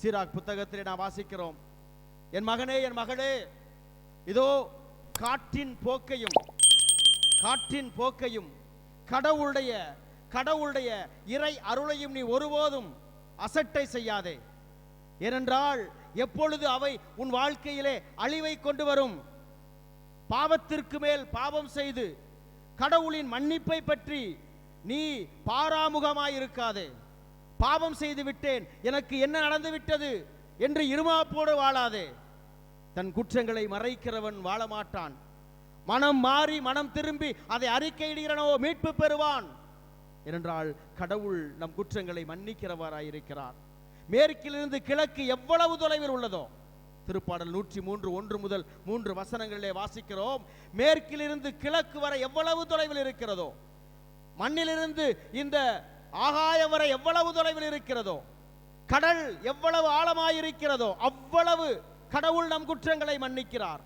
சீராக் புத்தகத்திலே நாம் வாசிக்கிறோம். என் மகனே என் மகளே இதோ காற்றின் போக்கையும் காற்றின் போக்கையும் கடவுளுடைய கடவுளுடைய இறை அருளையும் நீ ஒருபோதும் அசட்டை செய்யாதே. ஏனென்றால் எப்பொழுது அவை உன் வாழ்க்கையிலே அழிவை கொண்டு வரும் பாவத்திற்கு மேல் பாவம் செய்து கடவுளின் மன்னிப்பை பற்றி நீ பாராமுகமாயிருக்காதே. பாவம் செய்து விட்டேன். எனக்கு என்ன நடந்து விட்டது? என்று இருமாப்போடு வாழாதே. தன் குற்றங்களை மறைக்கிறவன் வாழ மாட்டான் மனம் மாறி மனம் திரும்பி அதை அறிக்கையிடுகிறனோ மீட்பு பெறுவான். ஏனென்றால் கடவுள் நம் குற்றங்களை மன்னிக்கிறவராயிருக்கிறார். மேற்கிலிருந்து கிழக்கு எவ்வளவு தொலைவில் உள்ளதோ? திருப்பாடல் நூற்றி மூன்று ஒன்று முதல் மூன்று வசனங்களிலே வாசிக்கிறோம். மேற்கிலிருந்து கிழக்கு வரை எவ்வளவு தொலைவில் இருக்கிறதோ? மண்ணிலிருந்து இந்த ஆகாயம் வரை எவ்வளவு தொலைவில் இருக்கிறதோ கடல் எவ்வளவு ஆழமாயிருக்கிறதோ அவ்வளவு கடவுள் நம் குற்றங்களை மன்னிக்கிறார்.